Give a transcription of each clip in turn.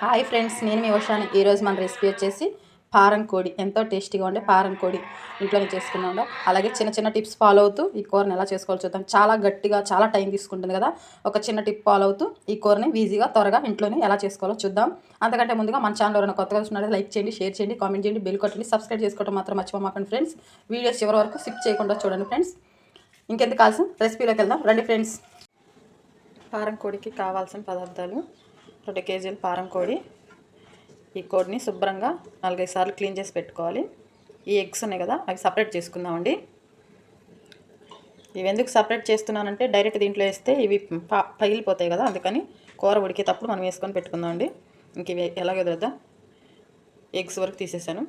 Hi friends నేను మీ వర్షాన్ని ఈరోజు మన రెసిపీ వచ్చేసి పారం కోడి. ఎంతో టేస్టీగా ఉండే పారం కోడి ఇంట్లోనే చేసుకున్నాం అలాగే చిన్న చిన్న టిప్స్ ఫాలో అవుతూ ఈ కూరని ఎలా చేసుకోవాలో చూద్దాం. చాలా గట్టిగా చాలా టైం తీసుకుంటుంది కదా. ఒక చిన్న టిప్ ఫాలో అవుతూ ఈ కూరని ఈజీగా త్వరగా ఇంట్లోనే ఎలా చేసుకోవాలో చూద్దాం. అంతకంటే ముందుగా మన ఛానల్ ఎవరైనా కొత్తగా చూసినట్టు లైక్ చేయండి షేర్ చేయండి కామెంట్ చేయండి బిల్ కొట్టండి సబ్స్క్రైబ్ చేసుకోవడం మాత్రం మర్చిపోమాకండి ఫ్రెండ్స్. వీడియోస్ చివరి వరకు స్కిప్ చేయకుండా చూడండి ఫ్రెండ్స్. ఇంకెందుకు కావాల్సిన రెసిపీలోకి వెళ్దాం. రండి ఫ్రెండ్స్. పారం కోడికి కావాల్సిన పదార్థాలు రెండు కేజీలు పారం కోడి. ఈ కోడిని శుభ్రంగా నాలుగైదు సార్లు క్లీన్ చేసి పెట్టుకోవాలి. ఈ ఎగ్స్ ఉన్నాయి కదా అవి సపరేట్ చేసుకుందామండి. ఇవి ఎందుకు సపరేట్ చేస్తున్నానంటే డైరెక్ట్ దీంట్లో వేస్తే ఇవి ప- పగిలిపోతాయి కదా అందుకని కూర ఉడికేటప్పుడు మనం వేసుకొని పెట్టుకుందామండి. ఇంక ఇవి ఎలాగో వదిలేద్దాం. ఎగ్స్ వరకు తీసేసాను.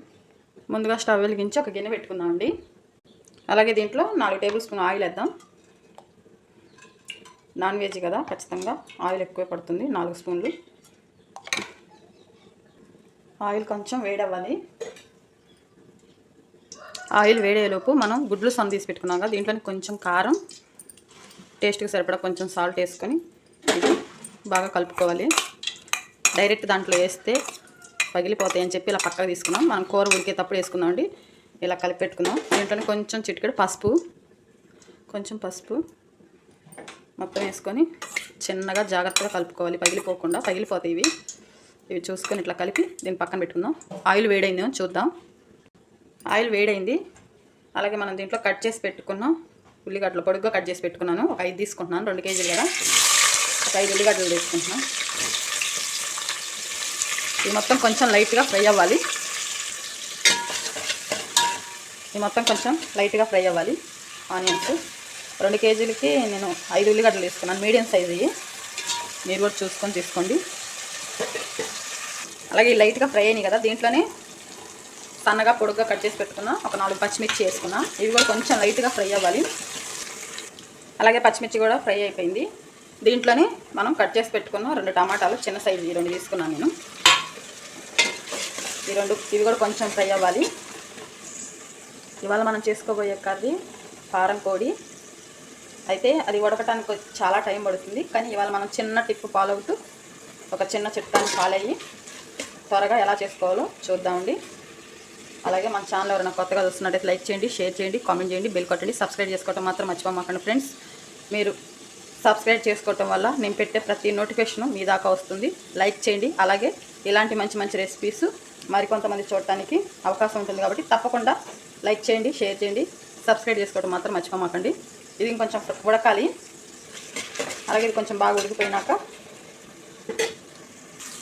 ముందుగా స్టవ్ వెలిగించి ఒక గిన్నె పెట్టుకుందామండి. అలాగే దీంట్లో నాలుగు టేబుల్ స్పూన్ ఆయిల్ వేద్దాం. నాన్ వెజ్ కదా ఖచ్చితంగా. ఆయిల్ ఎక్కువ పడుతుంది నాలుగు స్పూన్లు. ఆయిల్ కొంచెం వేడవ్వాలి. ఆయిల్ వేడేలోపు మనం గుడ్లు సొన తీసి పెట్టుకున్నాం కదా దీంట్లో కొంచెం కారం టేస్ట్కి సరిపడా కొంచెం సాల్ట్ వేసుకొని ఇది బాగా కలుపుకోవాలి. డైరెక్ట్ దాంట్లో వేస్తే పగిలిపోతాయి అని చెప్పి ఇలా పక్కకు తీసుకున్నాం. మనం కూర ఉడికేటప్పుడు వేసుకుందామండి ఇలా కలిపి పెట్టుకుందాం దీంట్లో కొంచెం చిటికెడు పసుపు కొంచెం పసుపు మొత్తం వేసుకొని చిన్నగా జాగ్రత్తగా కలుపుకోవాలి. పగిలిపోకుండా పగిలిపోతాయి ఇవి. ఇవి చూసుకొని ఇట్లా కలిపి దీన్ని పక్కన పెట్టుకుందాం. ఆయిల్ వేడైందేమో చూద్దాం. ఆయిల్ వేడైంది. అలాగే మనం దీంట్లో కట్ చేసి పెట్టుకున్నాం. ఉల్లిగడ్డలు పొడుగ్గా కట్ చేసి పెట్టుకున్నాను. ఒక ఐదు తీసుకుంటున్నాను. రెండు కేజీలు కదా. ఒక ఐదు ఉల్లిగడ్డలు తీసుకుంటున్నాను ఇది మొత్తం కొంచెం లైట్గా ఫ్రై అవ్వాలి. ఇది మొత్తం కొంచెం లైట్గా ఫ్రై అవ్వాలి. ఆనియన్స్. రెండు కేజీలకి నేను ఐదు ఉల్లిగడ్డలు తీసుకున్నాను. మీడియం సైజ్ మీరు కూడా చూసుకొని తీసుకోండి. అలాగే లైట్గా ఫ్రై అయినాయి కదా దీంట్లోనే సన్నగా పొడుగ్గా కట్ చేసి పెట్టుకున్నా ఒక నాలుగు పచ్చిమిర్చి వేసుకున్నా. ఇవి కూడా కొంచెం లైట్గా ఫ్రై అవ్వాలి. అలాగే పచ్చిమిర్చి కూడా ఫ్రై అయిపోయింది. దీంట్లోనే మనం కట్ చేసి పెట్టుకున్న రెండు టమాటాలు చిన్న సైజు ఈ రెండు తీసుకున్నాను నేను. ఈ రెండు ఇవి కూడా కొంచెం ఫ్రై అవ్వాలి. ఇవాళ మనం చేసుకోబోయే కర్రీ కారం కోడి అయితే అది ఉడకటానికి చాలా టైం పడుతుంది. కానీ ఇవాళ మనం చిన్న టిప్ ఫాలో అవుతూ ఒక చిన్న చిట్టాన్ని ఫాలో అయ్యి త్వరగా ఎలా చేసుకోవాలో చూద్దామండి. అలాగే మన ఛానల్ ఎవరైనా కొత్తగా చూస్తున్నట్టయితే లైక్ చేయండి షేర్ చేయండి కామెంట్ చేయండి బిల్ కొట్టండి. సబ్స్క్రైబ్ చేసుకోవటం మాత్రం మర్చిపోమాకండి ఫ్రెండ్స్. మీరు సబ్స్క్రైబ్ చేసుకోవటం వల్ల నేను పెట్టే ప్రతి నోటిఫికేషన్ మీ దాకా వస్తుంది. లైక్ చేయండి. అలాగే ఇలాంటి మంచి మంచి రెసిపీస్ మరికొంతమంది చూడటానికి అవకాశం ఉంటుంది కాబట్టి తప్పకుండా లైక్ చేయండి షేర్ చేయండి. సబ్స్క్రైబ్ చేసుకోవడం మాత్రం మర్చిపోమాకండి. ఇది ఇంకొంచెం ఉడకాలి. అలాగే ఇది కొంచెం బాగా ఉడికిపోయినాక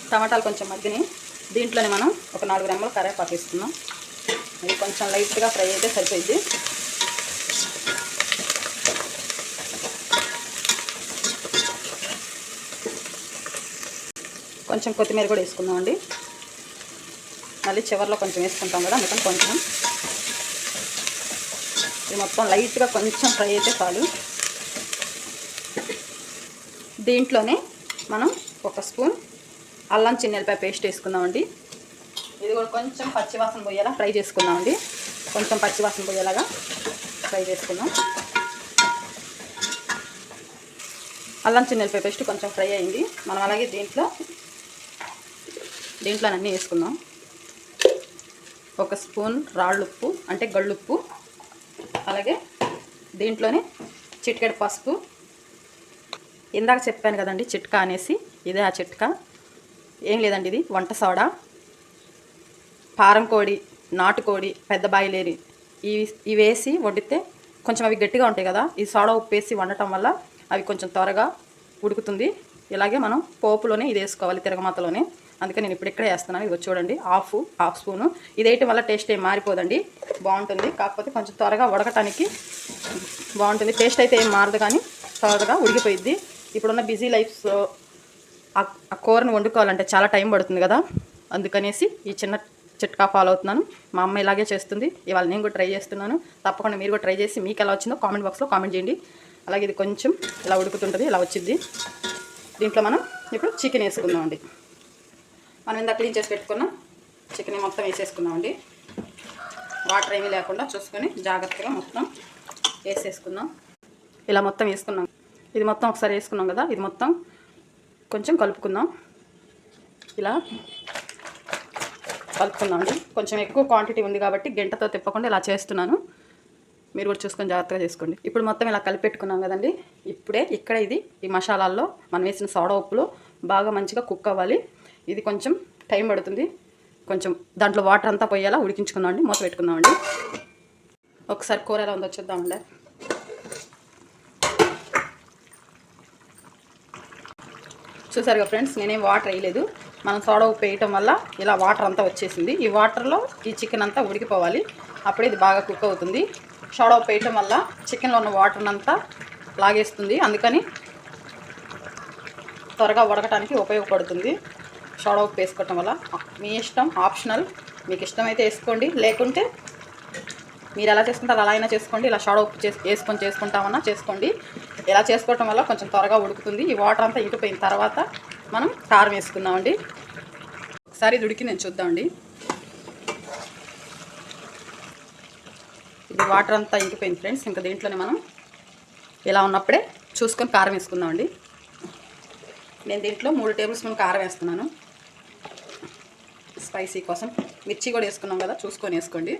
టమాటాలు కొంచెం మగ్గిని దీంట్లోనే మనం ఒక నాలుగు రెమ్మలు కరేపాకు ఇస్తున్నాం ఇది కొంచెం లైట్గా ఫ్రై అయితే సరిపోయింది. కొంచెం కొత్తిమీర కూడా వేసుకుందామండి. మళ్ళీ చివరిలో కొంచెం వేసుకుంటాం కదా అందుకని కొంచెం ఇది మొత్తం లైట్గా కొంచెం ఫ్రై అయితే చాలు. దీంట్లోనే మనం ఒక స్పూన్ అల్లం చిన్నెల్లిపాయ పేస్ట్ వేసుకుందామండి. ఇది కూడా కొంచెం పచ్చివాసన పోయేలా ఫ్రై చేసుకుందామండి. కొంచెం పచ్చివాసన పోయేలాగా ఫ్రై చేసుకుందాం. అల్లం చిన్నెల్లిపాయ పేస్ట్ కొంచెం ఫ్రై అయింది. మనం అలాగే దీంట్లో దీంట్లో అన్నీ వేసుకుందాం. ఒక స్పూన్ రాళ్ళుప్పు అంటే గళ్ళుప్పు అలాగే దీంట్లోనే చిటికెడు పసుపు. ఇందాక చెప్పాను కదండి చిట్కా అనేసి. ఇదే ఆ చిట్కా. ఏం లేదండి ఇది వంట సోడా. పారం కోడి నాటుకోడి పెద్ద బాయిలేరి ఇవి ఇవి వేసి వండితే కొంచెం అవి గట్టిగా ఉంటాయి కదా. ఈ సోడా ఉప్పు వేసి వండటం వల్ల అవి కొంచెం త్వరగా ఉడుకుతుంది. ఇలాగే మనం పోపులోనే ఇది వేసుకోవాలి తిరగమాతలోనే. అందుకే నేను ఇప్పుడు ఇక్కడే వేస్తున్నాను. ఇది చూడండి హాఫ్ హాఫ్ స్పూను. ఇది వేయటం వల్ల టేస్ట్ ఏం మారిపోదండి. బాగుంటుంది. కాకపోతే కొంచెం త్వరగా ఉడకటానికి బాగుంటుంది. టేస్ట్ అయితే ఏం మారదు కానీ త్వరగా ఉడికిపోయిద్ది. ఇప్పుడున్న బిజీ లైఫ్స్లో ఆ- ఆ కూరను వండుకోవాలంటే చాలా టైం పడుతుంది కదా. అందుకనేసి ఈ చిన్న చిట్కా ఫాలో అవుతున్నాను. మా అమ్మ ఇలాగే చేస్తుంది. ఇవాళ నేను కూడా ట్రై చేస్తున్నాను. తప్పకుండా మీరు కూడా ట్రై చేసి మీకు ఎలా వచ్చిందో కామెంట్ బాక్స్లో కామెంట్ చేయండి. అలాగే ఇది కొంచెం ఇలా ఉడుకుతుంటుంది ఇలా వచ్చింది దీంట్లో మనం ఇప్పుడు చికెన్ వేసుకుందాం అండి మనం ఇందాక క్లీన్ చేసి పెట్టుకున్నాం. చికెన్ మొత్తం వేసేసుకుందామండి. వాటర్ ఏమీ లేకుండా చూసుకొని జాగ్రత్తగా మొత్తం వేసేసుకుందాం. ఇలా మొత్తం వేసుకున్నాం. ఇది మొత్తం ఒకసారి వేసుకున్నాం కదా ఇది మొత్తం కొంచెం కలుపుకుందాం. ఇలా కలుపుకుందామండి. కొంచెం ఎక్కువ క్వాంటిటీ ఉంది కాబట్టి గంటతో తిప్పకుండా ఇలా చేస్తున్నాను. మీరు కూడా చూసుకొని జాగ్రత్తగా చేసుకోండి. ఇప్పుడు మొత్తం ఇలా కలిపెట్టుకున్నాం కదండి. ఇప్పుడే ఇక్కడ ఇది ఈ మసాలాల్లో మనం వేసిన సోడా ఉప్పులో బాగా మంచిగా కుక్ అవ్వాలి. ఇది కొంచెం టైం పడుతుంది. కొంచెం దాంట్లో వాటర్ అంతా పోయేలా ఉడికించుకుందామండి మూత పెట్టుకుందామండి ఒకసారి కూర ఎలా ఉందో చూద్దామండి చూసారుగా ఫ్రెండ్స్ నేనేం వాటర్ వేయలేదు. మనం సోడా ఉప్పు వేయటం వల్ల ఇలా వాటర్ అంతా వచ్చేసింది. ఈ వాటర్లో ఈ చికెన్ అంతా ఉడికిపోవాలి. అప్పుడే ఇది బాగా కుక్ అవుతుంది. సోడా ఉప్పు వేయటం వల్ల చికెన్లో ఉన్న వాటర్ అంతా లాగేస్తుంది. అందుకని త్వరగా ఉడకటానికి ఉపయోగపడుతుంది. షార్ట్ ఉప్పు వేసుకోవటం వల్ల మీ ఇష్టం ఆప్షనల్. మీకు ఇష్టమైతే వేసుకోండి. లేకుంటే మీరు ఎలా చేసుకుంటారు అలా అయినా చేసుకోండి. ఇలా షాడో ఉప్పు చేసి వేసుకొని చేసుకుంటామన్నా చేసుకోండి. ఇలా చేసుకోవటం వల్ల కొంచెం త్వరగా ఉడుకుతుంది. ఈ వాటర్ అంతా ఇటుపోయిన తర్వాత మనం కారం వేసుకుందామండి. ఒకసారి ఇది ఉడికి నేను చూద్దామండి. ఇది వాటర్ అంతా ఇంకిపోయింది ఫ్రెండ్స్. ఇంకా దీంట్లోనే మనం ఇలా ఉన్నప్పుడే చూసుకొని కారం వేసుకుందామండి. నేను దీంట్లో మూడు టేబుల్ స్పూన్ కారం వేస్తున్నాను. స్పైసీ కోసం. మిర్చి కూడా వేసుకున్నాం కదా చూసుకొని వేసుకోండి.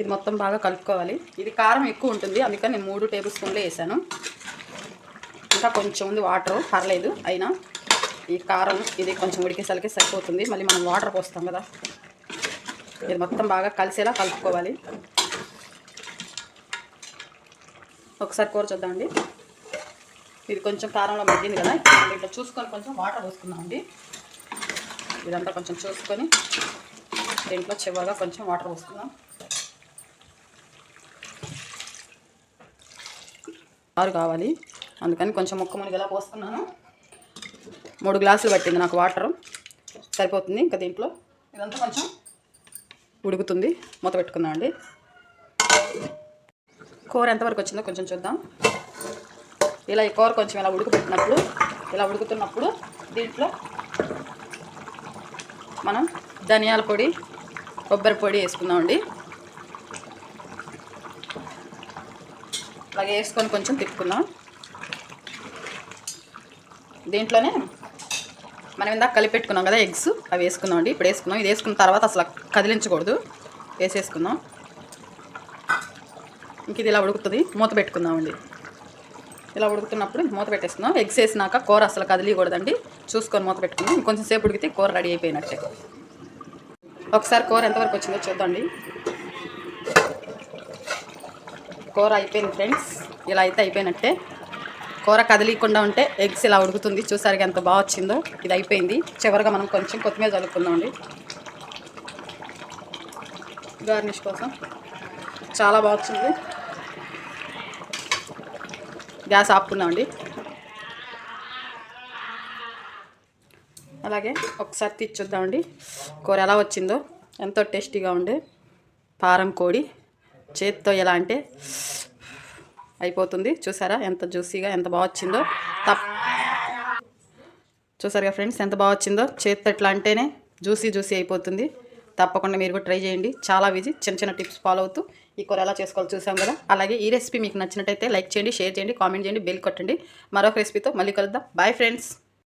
ఇది మొత్తం బాగా కలుపుకోవాలి. ఇది కారం ఎక్కువ ఉంటుంది అందుకని నేను మూడు టేబుల్ స్పూన్లే వేసాను. ఇంకా కొంచెం ఉంది వాటర్ పర్లేదు అయినా. ఈ కారం ఇది కొంచెం ఉడికేసరికి సరిపోతుంది. మళ్ళీ మనం వాటర్ పోస్తాం కదా. ఇది మొత్తం బాగా కలిసేలా కలుపుకోవాలి. ఒకసారి కూర చూద్దామండి ఇది కొంచెం కారంలో మగ్గింది కదా ఇట్లా చూసుకొని కొంచెం వాటర్ పోసుకుందామండి ఇదంతా కొంచెం చూసుకొని దీంట్లో చివరిగా కొంచెం వాటర్ పోసుకుందాం. ఆరు కావాలి. అందుకని కొంచెం ముక్క మునిగేలా పోస్తున్నాను మూడు గ్లాసులు పట్టింది నాకు వాటర్. సరిపోతుంది ఇంకా దీంట్లో. ఇదంతా కొంచెం ఉడుకుతుంది. మూత పెట్టుకుందామండి కూర ఎంతవరకు వచ్చిందో కొంచెం చూద్దాం. ఇలా ఈ కూర కొంచెం ఇలా ఉడకబెట్టినప్పుడు ఇలా ఉడుకుతున్నప్పుడు దీంట్లో మనం ధనియాల పొడి కొబ్బరి పొడి వేసుకుందామండి. అలాగే వేసుకొని కొంచెం తిప్పుకుందాం. దీంట్లోనే మనం ఇందాక కలిపెట్టుకున్నాం కదా ఎగ్స్ అవి వేసుకుందాం అండి ఇప్పుడు వేసుకున్నాం ఇది వేసుకున్న తర్వాత అసలు కదిలించకూడదు. వేసేసుకుందాం. ఇంక ఇది ఇలా ఉడుకుతుంది. మూత పెట్టుకుందామండి. ఇలా ఉడుకుతున్నప్పుడు మూత పెట్టేస్తున్నాం ఎగ్స్ వేసినాక కూర అసలు కదిలియకూడదండి చూసుకొని మూత పెట్టుకున్నాం కొంచెం సేపు ఉడికితే కూర రెడీ అయిపోయినట్టే. ఒకసారి కూర ఎంతవరకు వచ్చిందో చూద్దాండి. కూర అయిపోయింది ఫ్రెండ్స్. ఇలా అయితే అయిపోయినట్టే. కూర కదిలీకుండా ఉంటే ఎగ్స్ ఇలా ఉడుకుతుంది. చూసారుగా ఎంత బాగా వచ్చిందో. ఇది అయిపోయింది. చివరిగా మనం కొంచెం కొత్తిమీర చల్లుకుందామండి. గార్నిష్ కోసం. చాలా బాగా వచ్చింది. గ్యాస్ ఆపుకున్నామండి అలాగే ఒకసారి తీర్చుద్దామండి కూర ఎలా వచ్చిందో ఎంతో టేస్టీగా ఉండే పారం కోడి చేతితో ఎలా అంటే అయిపోతుంది. చూసారా ఎంత జ్యూసీగా ఎంత బాగా వచ్చిందో. తప్ చూసారుగా ఫ్రెండ్స్ ఎంత బాగా వచ్చిందో. చేతితో ఎట్లా అంటేనే జ్యూసీ జ్యూసీ అయిపోతుంది. తప్పకుండా మీరు కూడా ట్రై చేయండి. చాలా ఈజీ చిన్న చిన్న టిప్స్ ఫాలో అవుతూ ఈ కూర ఎలా చేసుకోవాలో చూసాం కదా. అలాగే ఈ రెసిపీ మీకు నచ్చినట్టయితే లైక్ చేయండి షేర్ చేయండి కామెంట్ చేయండి బెల్ కొట్టండి. మరొక రెసిపీతో మళ్ళీ కలుద్దాం. Bye friends